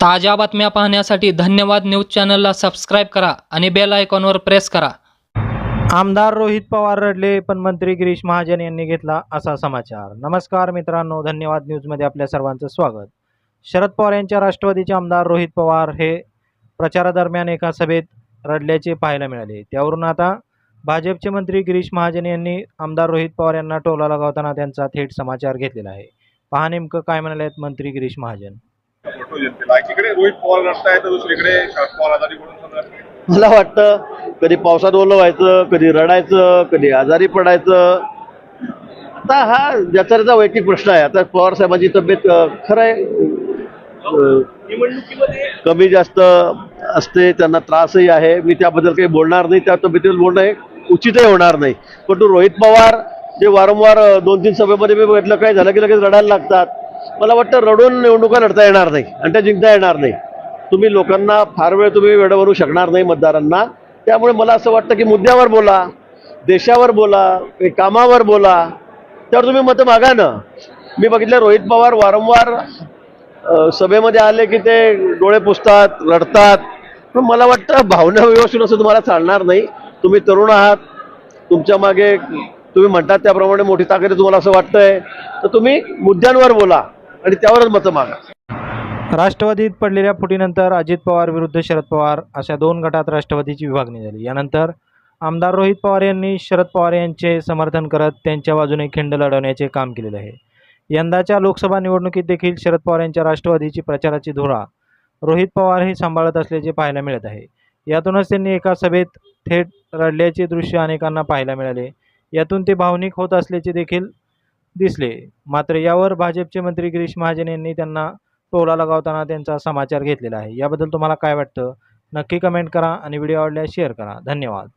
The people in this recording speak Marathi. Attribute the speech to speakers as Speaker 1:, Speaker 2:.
Speaker 1: ताज्या बातम्या पाहण्यासाठी धन्यवाद न्यूज चॅनलला सबस्क्राईब करा आणि बेल आयकॉनवर प्रेस करा. आमदार रोहित पवार रडले पण मंत्री गिरीश महाजन यांनी घेतला असा समाचार. नमस्कार मित्रांनो धन्यवाद न्यूजमध्ये आपल्या सर्वांचं स्वागत. शरद पवार यांच्या राष्ट्रवादीचे आमदार रोहित पवार हे प्रचारादरम्यान एका सभेत रडल्याचे पाहायला मिळाले. त्यावरून आता भाजपचे मंत्री गिरीश महाजन यांनी आमदार रोहित पवार यांना टोला लगावताना त्यांचा थेट समाचार घेतलेला आहे. पहा नेमकं काय म्हणाले आहेत मंत्री गिरीश महाजन.
Speaker 2: फोटो जनतेला एकीकडे रोहित पवार रडताय तर दुसरीकडे शरद पवार आजारी पडून
Speaker 3: मला वाटतं कधी पावसात ओलं व्हायचं कधी रडायचं कधी आजारी पडायचं. आता हा ज्याचा त्याचा वैयक्तिक प्रश्न आहे आता पवार साहेबांची तब्येत खरं आहे. कमी जास्त असते त्यांना त्रासही आहे. मी त्याबद्दल काही बोलणार नाही त्या तब्येतीवर बोलणं हे उचितही होणार नाही. परंतु रोहित पवार जे वारंवार दोन तीन सभेमध्ये मी बघितलं काय झालं की लगेच रडायला लागतात. मला वाटतं रडून निवडणुका लढता येणार नाही आणि त्या जिंकता येणार नाही. तुम्ही लोकांना फार वेळ तुम्ही वेळ शकणार नाही मतदारांना. त्यामुळे मला असं वाटतं की मुद्द्यावर बोला देशावर बोला कामावर बोला. त्यावर तुम्ही मतं मागा ना. मी बघितलं रोहित पवार वारंवार सभेमध्ये आले की ते डोळे पुसतात रडतात. पण मला वाटतं भावना व्यवस्थित असं तुम्हाला चालणार नाही. तुम्ही तरुण आहात. तुमच्या मागे तुम्ही म्हणतात त्याप्रमाणे मोठी ताकद तुम्हाला असं वाटतंय. तर तुम्ही मुद्द्यांवर बोला. आणि त्यावरच मतं मागा.
Speaker 1: राष्ट्रवादीत पडलेल्या फुटीनंतर अजित पवार विरुद्ध शरद पवार अशा दोन गटात राष्ट्रवादीची विभागणी झाली. यानंतर आमदार रोहित पवार यांनी शरद पवार यांचे समर्थन करत त्यांच्या बाजूने खिंड लढवण्याचे काम केलेले आहे. यंदाच्या लोकसभा निवडणुकीत देखील शरद पवार यांच्या राष्ट्रवादीची प्रचाराची धुरा रोहित पवार हे सांभाळत असल्याचे पाहायला मिळत आहे. यातूनच त्यांनी एका सभेत थेट रडल्याचे दृश्य अनेकांना पाहायला मिळाले. यातून ते भावनिक होत असल्याचे देखील दिसले. मात्र यावर भाजपचे मंत्री गिरीश महाजन यांनी त्यांना टोला लगावताना त्यांचा समाचार घेतलेला आहे. याबद्दल तुम्हाला काय वाटतं? नक्की कमेंट करा आणि व्हिडिओ आवडल्यास शेअर करा. धन्यवाद.